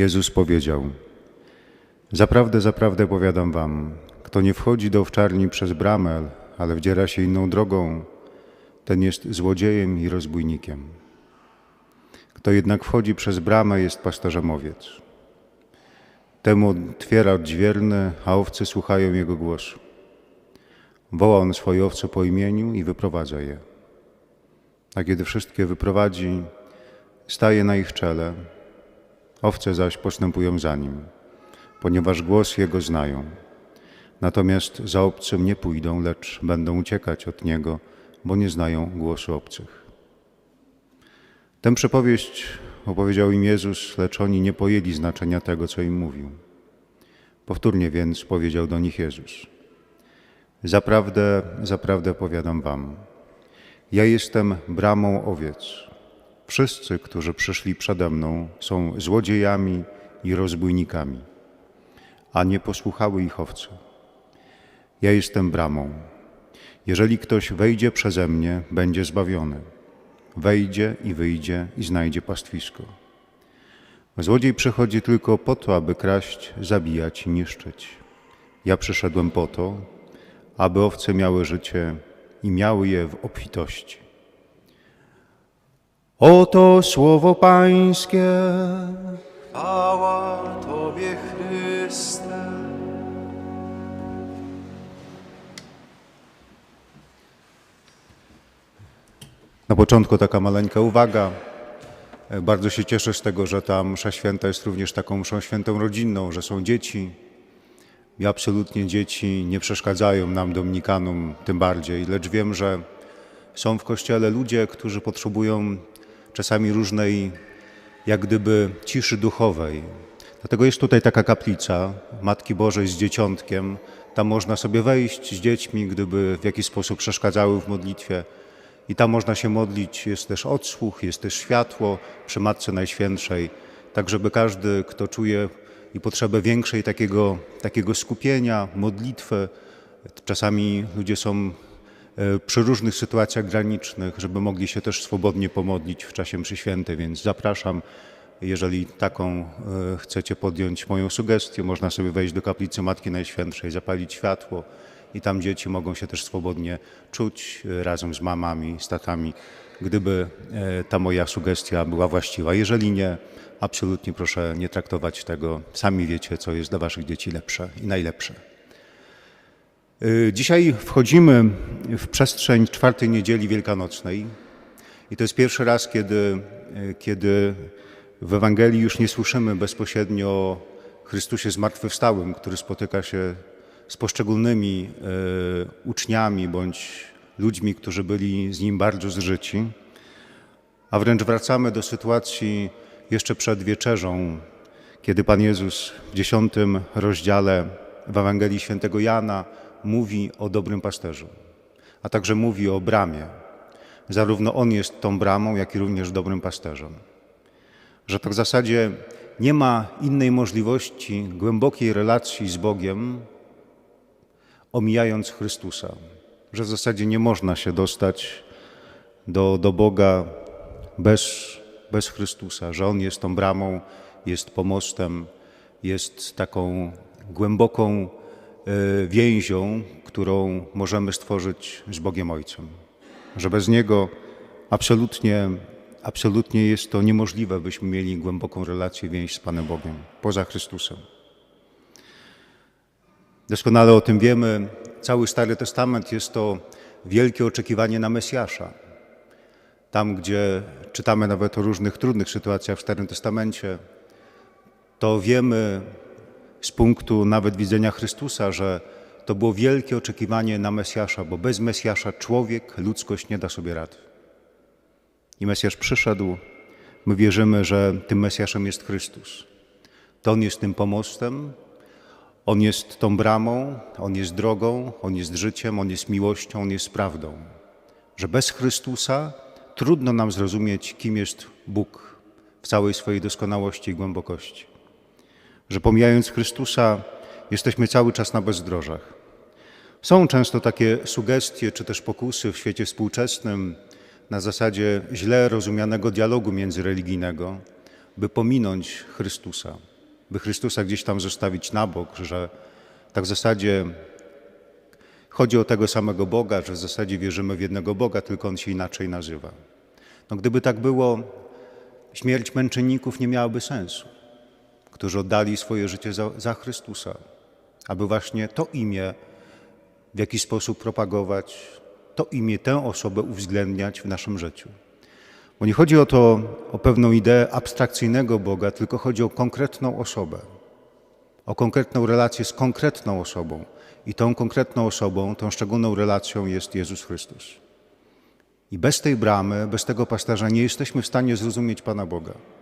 Jezus powiedział: Zaprawdę, zaprawdę powiadam wam, kto nie wchodzi do owczarni przez bramę, ale wdziera się inną drogą, ten jest złodziejem i rozbójnikiem. Kto jednak wchodzi przez bramę, jest pasterzem owiec. Temu otwiera odźwierny, a owce słuchają jego głosu. Woła on swoje owce po imieniu i wyprowadza je. A kiedy wszystkie wyprowadzi, staje na ich czele, owce zaś postępują za nim, ponieważ głos jego znają. Natomiast za obcym nie pójdą, lecz będą uciekać od niego, bo nie znają głosu obcych. Tę przypowieść opowiedział im Jezus, lecz oni nie pojęli znaczenia tego, co im mówił. Powtórnie więc powiedział do nich Jezus: Zaprawdę, zaprawdę powiadam wam, ja jestem bramą owiec. Wszyscy, którzy przyszli przede mną, są złodziejami i rozbójnikami, a nie posłuchały ich owce. Ja jestem bramą. Jeżeli ktoś wejdzie przeze mnie, będzie zbawiony. Wejdzie i wyjdzie i znajdzie pastwisko. Złodziej przychodzi tylko po to, aby kraść, zabijać i niszczyć. Ja przyszedłem po to, aby owce miały życie i miały je w obfitości. Oto słowo Pańskie. Chwała Tobie, Chryste. Na początku taka maleńka uwaga. Bardzo się cieszę z tego, że ta msza święta jest również taką mszą świętą rodzinną, że są dzieci. I absolutnie dzieci nie przeszkadzają nam, dominikanom, tym bardziej. Lecz wiem, że są w kościele ludzie, którzy potrzebują czasami różnej, jak gdyby, ciszy duchowej. Dlatego jest tutaj taka kaplica Matki Bożej z dzieciątkiem. Tam można sobie wejść z dziećmi, gdyby w jakiś sposób przeszkadzały w modlitwie. I tam można się modlić, jest też odsłuch, jest też światło przy Matce Najświętszej, tak żeby każdy, kto czuje i potrzebę większej takiego, takiego skupienia, modlitwy, czasami ludzie są przy różnych sytuacjach granicznych, żeby mogli się też swobodnie pomodlić w czasie mszy świętej, więc zapraszam, jeżeli taką e, chcecie podjąć moją sugestię, można sobie wejść do kaplicy Matki Najświętszej, zapalić światło i tam dzieci mogą się też swobodnie czuć e, razem z mamami, z tatami, gdyby e, ta moja sugestia była właściwa. Jeżeli nie, absolutnie proszę nie traktować tego. Sami wiecie, co jest dla waszych dzieci lepsze i najlepsze. E, Dzisiaj wchodzimy w przestrzeń czwartej niedzieli wielkanocnej i to jest pierwszy raz, kiedy, e, kiedy w Ewangelii już nie słyszymy bezpośrednio o Chrystusie zmartwychwstałym, który spotyka się z poszczególnymi e, uczniami bądź ludźmi, którzy byli z nim bardzo zżyci, a wręcz wracamy do sytuacji jeszcze przed wieczerzą, kiedy Pan Jezus w dziesiątym rozdziale w Ewangelii Świętego Jana mówi o dobrym pasterzu, a także mówi o bramie. Zarówno On jest tą bramą, jak i również dobrym pasterzem. Że to w zasadzie nie ma innej możliwości głębokiej relacji z Bogiem, omijając Chrystusa. Że w zasadzie nie można się dostać do, do Boga bez, bez Chrystusa, że On jest tą bramą, jest pomostem, jest taką głęboką więzią, którą możemy stworzyć z Bogiem Ojcem. Że bez Niego absolutnie, absolutnie jest to niemożliwe, byśmy mieli głęboką relację, więź z Panem Bogiem, poza Chrystusem. Doskonale o tym wiemy. Cały Stary Testament jest to wielkie oczekiwanie na Mesjasza. Tam, gdzie czytamy nawet o różnych trudnych sytuacjach w Starym Testamencie, to wiemy z punktu nawet widzenia Chrystusa, że to było wielkie oczekiwanie na Mesjasza, bo bez Mesjasza człowiek, ludzkość nie da sobie rady. I Mesjasz przyszedł. My wierzymy, że tym Mesjaszem jest Chrystus. To On jest tym pomostem, on jest tą bramą, On jest drogą, On jest życiem, On jest miłością, On jest prawdą. Że bez Chrystusa trudno nam zrozumieć, kim jest Bóg w całej swojej doskonałości i głębokości. Że pomijając Chrystusa, jesteśmy cały czas na bezdrożach. Są często takie sugestie czy też pokusy w świecie współczesnym na zasadzie źle rozumianego dialogu międzyreligijnego, by pominąć Chrystusa, by Chrystusa gdzieś tam zostawić na bok, że tak w zasadzie chodzi o tego samego Boga, że w zasadzie wierzymy w jednego Boga, tylko On się inaczej nazywa. No gdyby tak było, śmierć męczenników nie miałaby sensu, którzy oddali swoje życie za, za Chrystusa, aby właśnie to imię w jakiś sposób propagować, to imię, tę osobę uwzględniać w naszym życiu. Bo nie chodzi o to, o pewną ideę abstrakcyjnego Boga, tylko chodzi o konkretną osobę, o konkretną relację z konkretną osobą. I tą konkretną osobą, tą szczególną relacją jest Jezus Chrystus. I bez tej bramy, bez tego pasterza nie jesteśmy w stanie zrozumieć Pana Boga.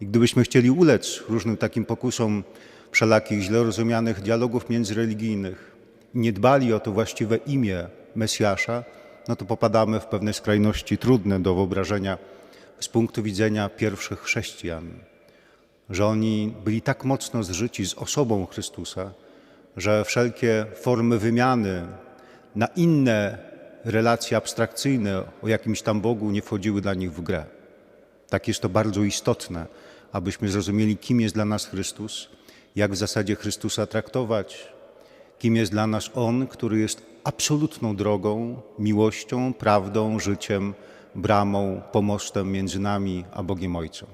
I gdybyśmy chcieli ulec różnym takim pokusom wszelakich źle rozumianych dialogów międzyreligijnych, nie dbali o to właściwe imię Mesjasza, no to popadamy w pewne skrajności trudne do wyobrażenia z punktu widzenia pierwszych chrześcijan, że oni byli tak mocno zżyci z osobą Chrystusa, że wszelkie formy wymiany na inne relacje abstrakcyjne o jakimś tam Bogu nie wchodziły dla nich w grę. Tak jest to bardzo istotne, abyśmy zrozumieli, kim jest dla nas Chrystus, jak w zasadzie Chrystusa traktować, kim jest dla nas On, który jest absolutną drogą, miłością, prawdą, życiem, bramą, pomostem między nami a Bogiem Ojcem.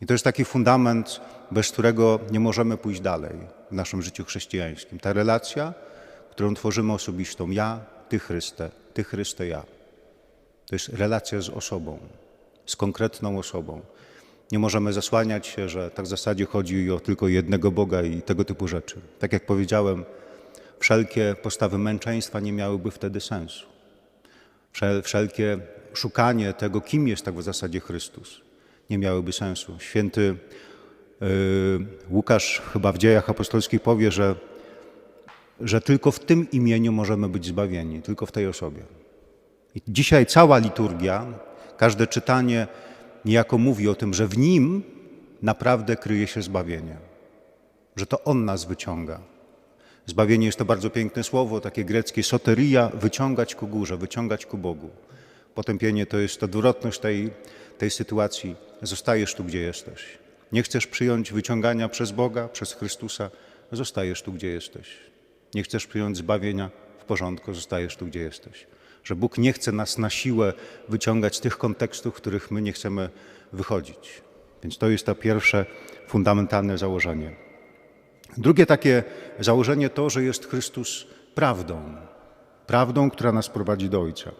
I to jest taki fundament, bez którego nie możemy pójść dalej w naszym życiu chrześcijańskim. Ta relacja, którą tworzymy osobistą, ja, Ty Chryste, Ty Chryste, ja. To jest relacja z osobą, z konkretną osobą. Nie możemy zasłaniać się, że tak w zasadzie chodzi o tylko jednego Boga i tego typu rzeczy. Tak jak powiedziałem, wszelkie postawy męczeństwa nie miałyby wtedy sensu. Wszel- Wszelkie szukanie tego, kim jest tak w zasadzie Chrystus, nie miałyby sensu. Święty yy, Łukasz chyba w dziejach apostolskich powie, że, że tylko w tym imieniu możemy być zbawieni, tylko w tej osobie. I dzisiaj cała liturgia, każde czytanie niejako mówi o tym, że w nim naprawdę kryje się zbawienie, że to On nas wyciąga. Zbawienie jest to bardzo piękne słowo, takie greckie soteria, wyciągać ku górze, wyciągać ku Bogu. Potępienie to jest odwrotność tej, tej sytuacji. Zostajesz tu, gdzie jesteś. Nie chcesz przyjąć wyciągania przez Boga, przez Chrystusa, zostajesz tu, gdzie jesteś. Nie chcesz przyjąć zbawienia w porządku, zostajesz tu, gdzie jesteś. Że Bóg nie chce nas na siłę wyciągać z tych kontekstów, w których my nie chcemy wychodzić. Więc to jest to pierwsze fundamentalne założenie. Drugie takie założenie to, że jest Chrystus prawdą. Prawdą, która nas prowadzi do Ojca.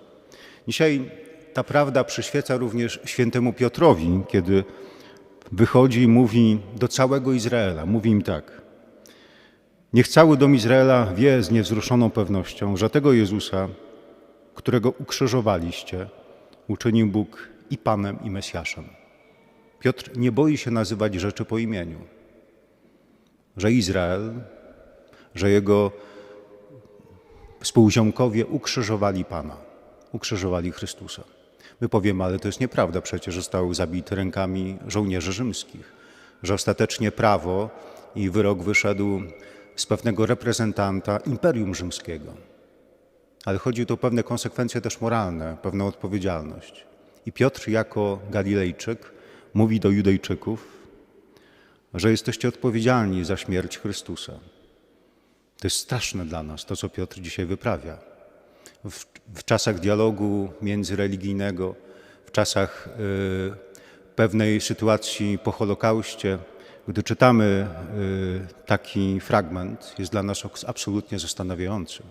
Dzisiaj ta prawda przyświeca również świętemu Piotrowi, kiedy wychodzi i mówi do całego Izraela. Mówi im tak. Niech cały dom Izraela wie z niewzruszoną pewnością, że tego Jezusa, którego ukrzyżowaliście, uczynił Bóg i Panem, i Mesjaszem. Piotr nie boi się nazywać rzeczy po imieniu że Izrael, że jego współziomkowie ukrzyżowali Pana, ukrzyżowali Chrystusa. My powiemy, ale to jest nieprawda, przecież został zabity rękami żołnierzy rzymskich, że ostatecznie prawo i wyrok wyszedł z pewnego reprezentanta Imperium Rzymskiego. Ale chodzi tu o pewne konsekwencje też moralne, pewną odpowiedzialność. I Piotr jako Galilejczyk mówi do Judejczyków, że jesteście odpowiedzialni za śmierć Chrystusa. To jest straszne dla nas, to co Piotr dzisiaj wyprawia. W, w czasach dialogu międzyreligijnego, w czasach y, pewnej sytuacji po Holokauście, gdy czytamy y, taki fragment, jest dla nas absolutnie zastanawiający.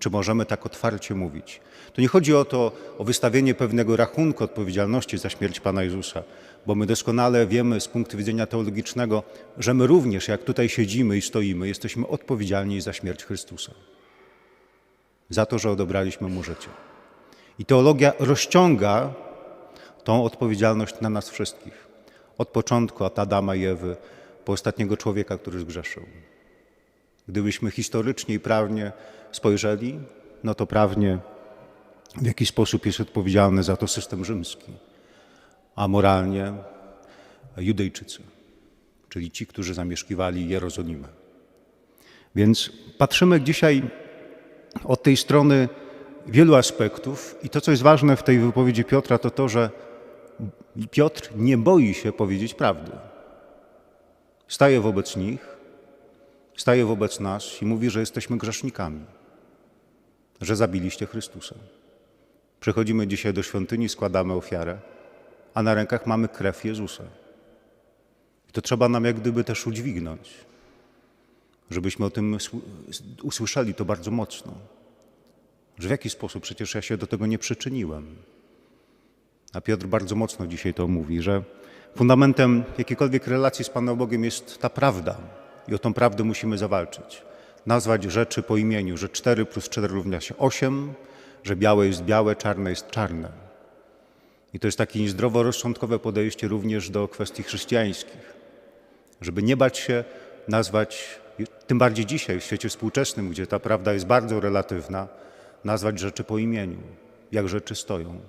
Czy możemy tak otwarcie mówić? To nie chodzi o to, o wystawienie pewnego rachunku odpowiedzialności za śmierć Pana Jezusa, bo my doskonale wiemy z punktu widzenia teologicznego, że my również, jak tutaj siedzimy i stoimy, jesteśmy odpowiedzialni za śmierć Chrystusa. Za to, że odebraliśmy Mu życie. I teologia rozciąga tą odpowiedzialność na nas wszystkich. Od początku, od Adama i Ewy, po ostatniego człowieka, który zgrzeszył. Gdybyśmy historycznie i prawnie spojrzeli, no to prawnie w jaki sposób jest odpowiedzialny za to system rzymski, a moralnie Judejczycy, czyli ci, którzy zamieszkiwali Jerozolimę. Więc patrzymy dzisiaj od tej strony wielu aspektów i to, co jest ważne w tej wypowiedzi Piotra, to to, że Piotr nie boi się powiedzieć prawdy. Staje wobec nich, staje wobec nas i mówi, że jesteśmy grzesznikami, że zabiliście Chrystusa. Przychodzimy dzisiaj do świątyni, składamy ofiarę, a na rękach mamy krew Jezusa. I to trzeba nam jak gdyby też udźwignąć, żebyśmy o tym sł- usłyszeli to bardzo mocno. Że w jaki sposób przecież ja się do tego nie przyczyniłem. A Piotr bardzo mocno dzisiaj to mówi, że fundamentem jakiejkolwiek relacji z Panem Bogiem jest ta prawda. I o tą prawdę musimy zawalczyć. Nazwać rzeczy po imieniu, że 4 plus 4 równa się 8, że białe jest białe, czarne jest czarne. I to jest takie zdroworozsądkowe podejście również do kwestii chrześcijańskich. Żeby nie bać się nazwać, tym bardziej dzisiaj w świecie współczesnym, gdzie ta prawda jest bardzo relatywna, nazwać rzeczy po imieniu, jak rzeczy stoją.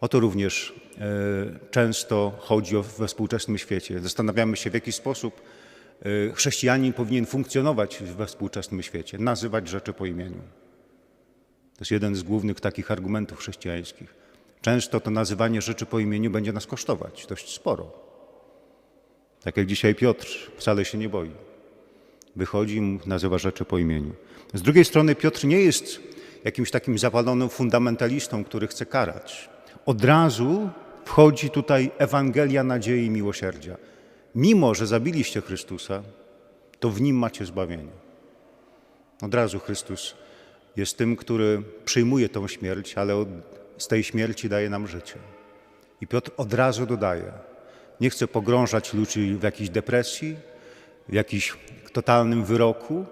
O to również e, często chodzi o, we współczesnym świecie. Zastanawiamy się, w jaki sposób chrześcijanin powinien funkcjonować we współczesnym świecie, nazywać rzeczy po imieniu. To jest jeden z głównych takich argumentów chrześcijańskich. Często to nazywanie rzeczy po imieniu będzie nas kosztować dość sporo. Tak jak dzisiaj Piotr wcale się nie boi. Wychodzi nazywa rzeczy po imieniu. Z drugiej strony Piotr nie jest jakimś takim zawalonym fundamentalistą, który chce karać. Od razu wchodzi tutaj Ewangelia nadziei i miłosierdzia. Mimo, że zabiliście Chrystusa, to w Nim macie zbawienie. Od razu Chrystus jest tym, który przyjmuje tą śmierć, ale od, z tej śmierci daje nam życie. I Piotr od razu dodaje: Nie chcę pogrążać ludzi w jakiejś depresji, w jakimś totalnym wyroku,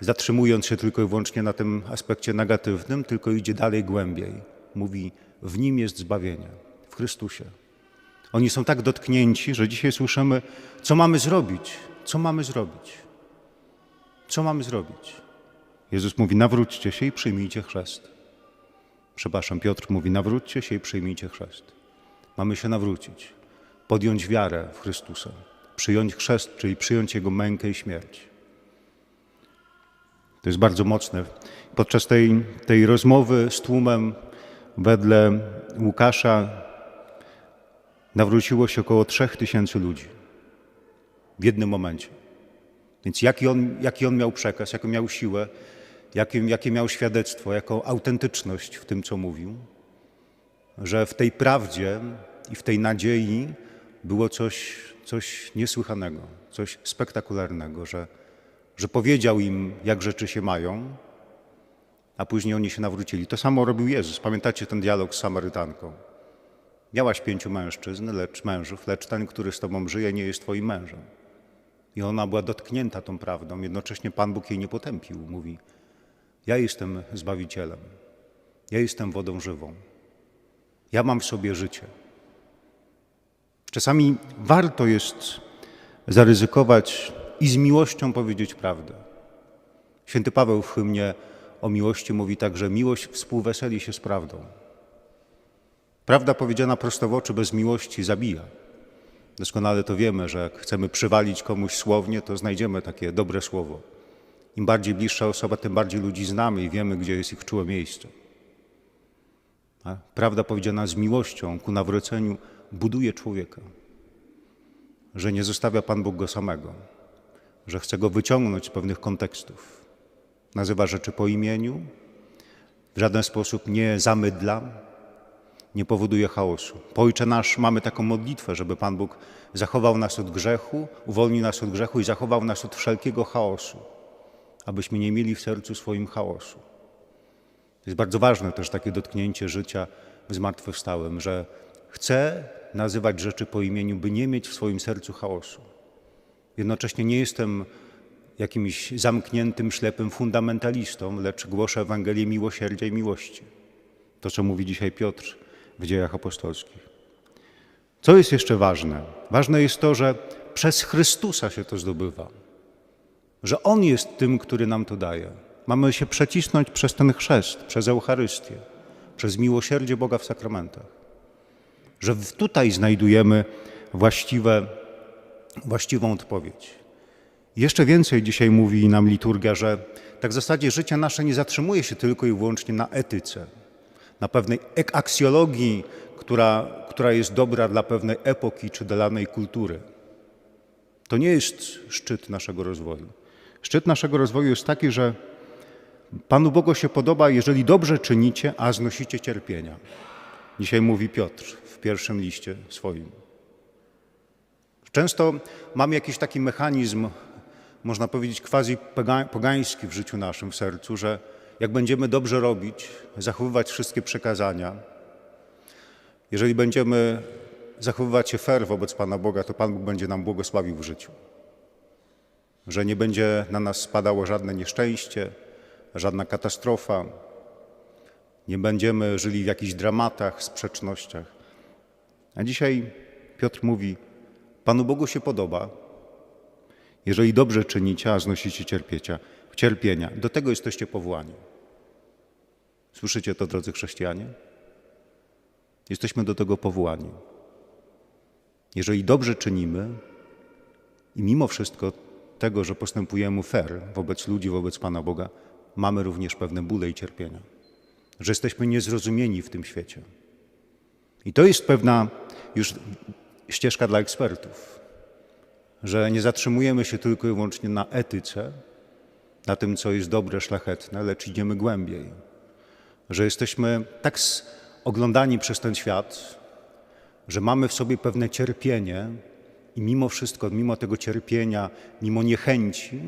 zatrzymując się tylko i wyłącznie na tym aspekcie negatywnym, tylko idzie dalej głębiej. Mówi: W nim jest zbawienie, w Chrystusie. Oni są tak dotknięci, że dzisiaj słyszymy, co mamy zrobić, co mamy zrobić, co mamy zrobić. Jezus mówi: nawróćcie się i przyjmijcie chrzest. Przepraszam, Piotr mówi: nawróćcie się i przyjmijcie chrzest. Mamy się nawrócić, podjąć wiarę w Chrystusa, przyjąć chrzest, czyli przyjąć Jego mękę i śmierć. To jest bardzo mocne. Podczas tej, tej rozmowy z tłumem wedle Łukasza nawróciło się około trzech tysięcy ludzi w jednym momencie. Więc jaki on, jaki on miał przekaz, jaką miał siłę, jakie, jakie miał świadectwo, jaką autentyczność w tym, co mówił, że w tej prawdzie i w tej nadziei było coś, coś niesłychanego, coś spektakularnego, że, że powiedział im, jak rzeczy się mają, a później oni się nawrócili. To samo robił Jezus. Pamiętacie ten dialog z Samarytanką? Miałaś pięciu mężczyzn, lecz mężów, lecz ten, który z tobą żyje, nie jest twoim mężem. I ona była dotknięta tą prawdą. Jednocześnie Pan Bóg jej nie potępił. Mówi: Ja jestem zbawicielem. Ja jestem wodą żywą. Ja mam w sobie życie. Czasami warto jest zaryzykować i z miłością powiedzieć prawdę. Święty Paweł w hymnie o miłości mówi tak, że miłość współweseli się z prawdą. Prawda powiedziana prosto w oczy bez miłości zabija. Doskonale to wiemy, że jak chcemy przywalić komuś słownie, to znajdziemy takie dobre słowo. Im bardziej bliższa osoba, tym bardziej ludzi znamy i wiemy, gdzie jest ich czułe miejsce. Prawda powiedziana z miłością ku nawróceniu buduje człowieka. Że nie zostawia Pan Bóg go samego, że chce go wyciągnąć z pewnych kontekstów. Nazywa rzeczy po imieniu, w żaden sposób nie zamydla, nie powoduje chaosu. Po Ojcze nasz mamy taką modlitwę, żeby Pan Bóg zachował nas od grzechu, uwolnił nas od grzechu i zachował nas od wszelkiego chaosu, abyśmy nie mieli w sercu swoim chaosu. To jest bardzo ważne też takie dotknięcie życia w zmartwychwstałym, że chcę nazywać rzeczy po imieniu, by nie mieć w swoim sercu chaosu. Jednocześnie nie jestem jakimś zamkniętym, ślepym fundamentalistą, lecz głoszę Ewangelię miłosierdzia i miłości. To, co mówi dzisiaj Piotr w dziejach apostolskich. Co jest jeszcze ważne? Ważne jest to, że przez Chrystusa się to zdobywa. Że On jest tym, który nam to daje. Mamy się przecisnąć przez ten chrzest, przez Eucharystię, przez miłosierdzie Boga w sakramentach. Że tutaj znajdujemy właściwe, właściwą odpowiedź. Jeszcze więcej dzisiaj mówi nam liturgia, że tak w zasadzie życie nasze nie zatrzymuje się tylko i wyłącznie na etyce, na pewnej aksjologii, która, która jest dobra dla pewnej epoki czy dla danej kultury. To nie jest szczyt naszego rozwoju. Szczyt naszego rozwoju jest taki, że Panu Bogu się podoba, jeżeli dobrze czynicie, a znosicie cierpienia. Dzisiaj mówi Piotr w pierwszym liście swoim. Często mamy jakiś taki mechanizm, można powiedzieć, quasi pogański w życiu naszym, w sercu, że jak będziemy dobrze robić, zachowywać wszystkie przekazania, jeżeli będziemy zachowywać się fair wobec Pana Boga, to Pan Bóg będzie nam błogosławił w życiu. Że nie będzie na nas spadało żadne nieszczęście, żadna katastrofa, nie będziemy żyli w jakichś dramatach, sprzecznościach. A dzisiaj Piotr mówi: Panu Bogu się podoba, jeżeli dobrze czynicie, a znosicie cierpiecia, cierpienia. Do tego jesteście powołani. Słyszycie to, drodzy chrześcijanie? Jesteśmy do tego powołani. Jeżeli dobrze czynimy i mimo wszystko tego, że postępujemy fair wobec ludzi, wobec Pana Boga, mamy również pewne bóle i cierpienia. Że jesteśmy niezrozumieni w tym świecie. I to jest pewna już ścieżka dla ekspertów, że nie zatrzymujemy się tylko i wyłącznie na etyce, na tym, co jest dobre, szlachetne, lecz idziemy głębiej. Że jesteśmy tak oglądani przez ten świat, że mamy w sobie pewne cierpienie i mimo wszystko, mimo tego cierpienia, mimo niechęci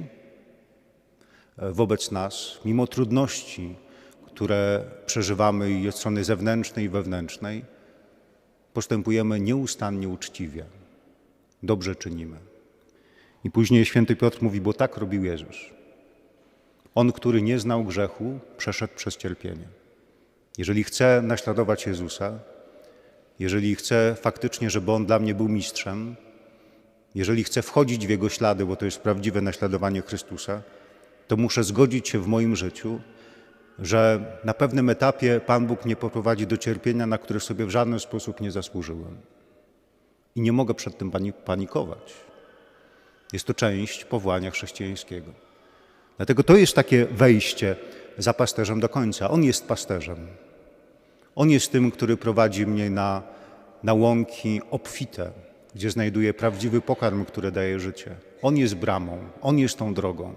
e, wobec nas, mimo trudności, które przeżywamy i od strony zewnętrznej i wewnętrznej, postępujemy nieustannie uczciwie, dobrze czynimy. I później święty Piotr mówi, bo tak robił Jezus. On, który nie znał grzechu, przeszedł przez cierpienie. Jeżeli chcę naśladować Jezusa, jeżeli chcę faktycznie, żeby On dla mnie był mistrzem, jeżeli chcę wchodzić w Jego ślady, bo to jest prawdziwe naśladowanie Chrystusa, to muszę zgodzić się w moim życiu, że na pewnym etapie Pan Bóg mnie poprowadzi do cierpienia, na które sobie w żaden sposób nie zasłużyłem. I nie mogę przed tym panikować. Jest to część powołania chrześcijańskiego. Dlatego to jest takie wejście za pasterzem do końca. On jest pasterzem. On jest tym, który prowadzi mnie na, na łąki obfite, gdzie znajduję prawdziwy pokarm, który daje życie. On jest bramą, On jest tą drogą.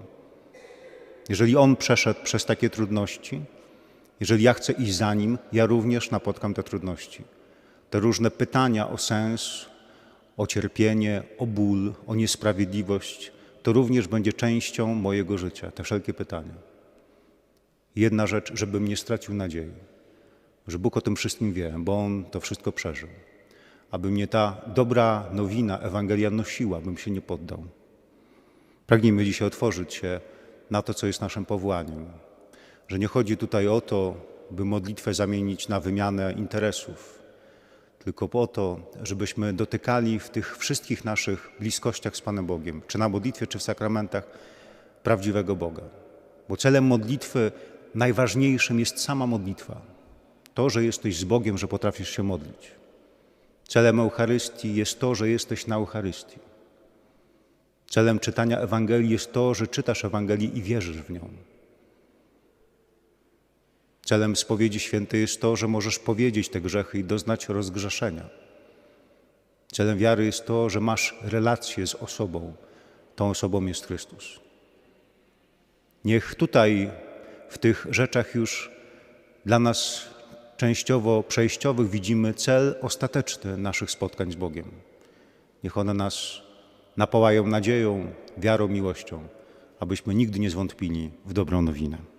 Jeżeli On przeszedł przez takie trudności, jeżeli ja chcę iść za Nim, ja również napotkam te trudności. Te różne pytania o sens, o cierpienie, o ból, o niesprawiedliwość, to również będzie częścią mojego życia, te wszelkie pytania. Jedna rzecz, żebym nie stracił nadziei, że Bóg o tym wszystkim wie, bo On to wszystko przeżył. Aby mnie ta dobra nowina, Ewangelia nosiła, bym się nie poddał. Pragniemy dzisiaj otworzyć się na to, co jest naszym powołaniem. Że nie chodzi tutaj o to, by modlitwę zamienić na wymianę interesów, tylko po to, żebyśmy dotykali w tych wszystkich naszych bliskościach z Panem Bogiem, czy na modlitwie, czy w sakramentach, prawdziwego Boga. Bo celem modlitwy najważniejszym jest sama modlitwa. To, że jesteś z Bogiem, że potrafisz się modlić. Celem Eucharystii jest to, że jesteś na Eucharystii. Celem czytania Ewangelii jest to, że czytasz Ewangelię i wierzysz w nią. Celem spowiedzi świętej jest to, że możesz powiedzieć te grzechy i doznać rozgrzeszenia. Celem wiary jest to, że masz relację z osobą. Tą osobą jest Chrystus. Niech tutaj w tych rzeczach już dla nas częściowo przejściowych widzimy cel ostateczny naszych spotkań z Bogiem. Niech one nas napałają nadzieją, wiarą, miłością, abyśmy nigdy nie zwątpili w dobrą nowinę.